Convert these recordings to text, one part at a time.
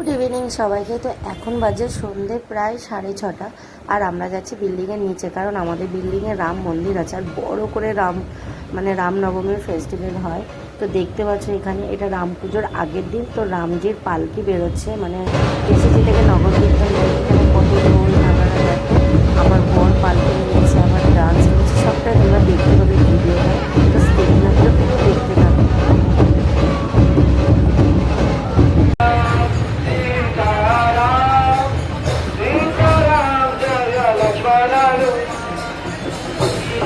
Good evening সবাইকে। তো এখন বাজে সন্ধে প্রায় সাড়ে ছটা, আর আমরা যাচ্ছি বিল্ডিংয়ের নিচে, কারণ আমাদের বিল্ডিংয়ে রাম মন্দির আছে, আর বড় করে রাম মানে রামনবমীর ফেস্টিভ্যাল হয়। তো দেখতে পাচ্ছ এখানে, এটা রাম পুজোর আগের দিন, তো রামজির পালকি বেরোচ্ছে মানে এসিটি থেকে নগর কীর্তন করে এখানে কত ঢোল আমার বর পালকি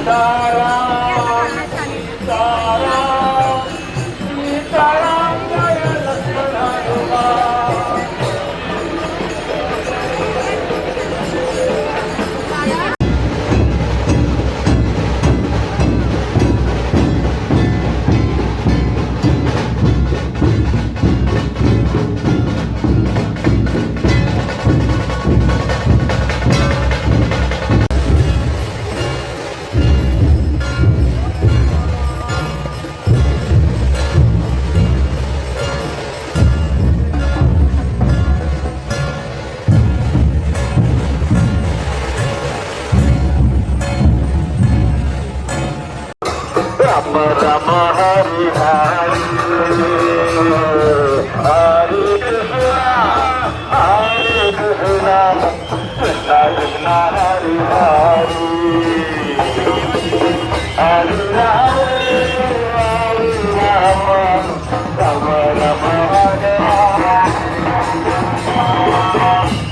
Sitaram ரம ரம Hari Hari Hari Krishna Hari Krishna Krishna Krishna Hari Hari Hari Hari ரம ரம ரம Hari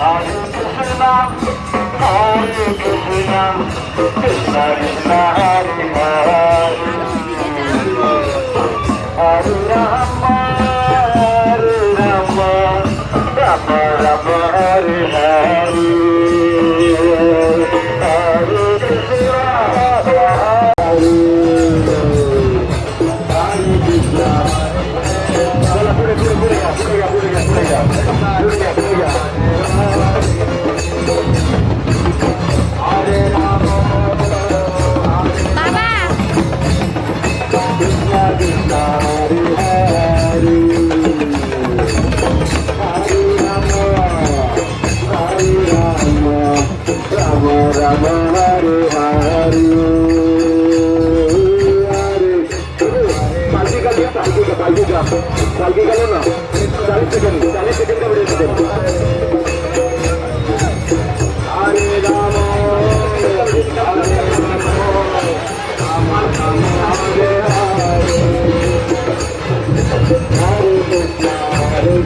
Hari Krishna Hari Krishna Krishna Krishna Hari Hari lagi kalau nggak,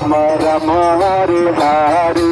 Ram Ram Hari Hari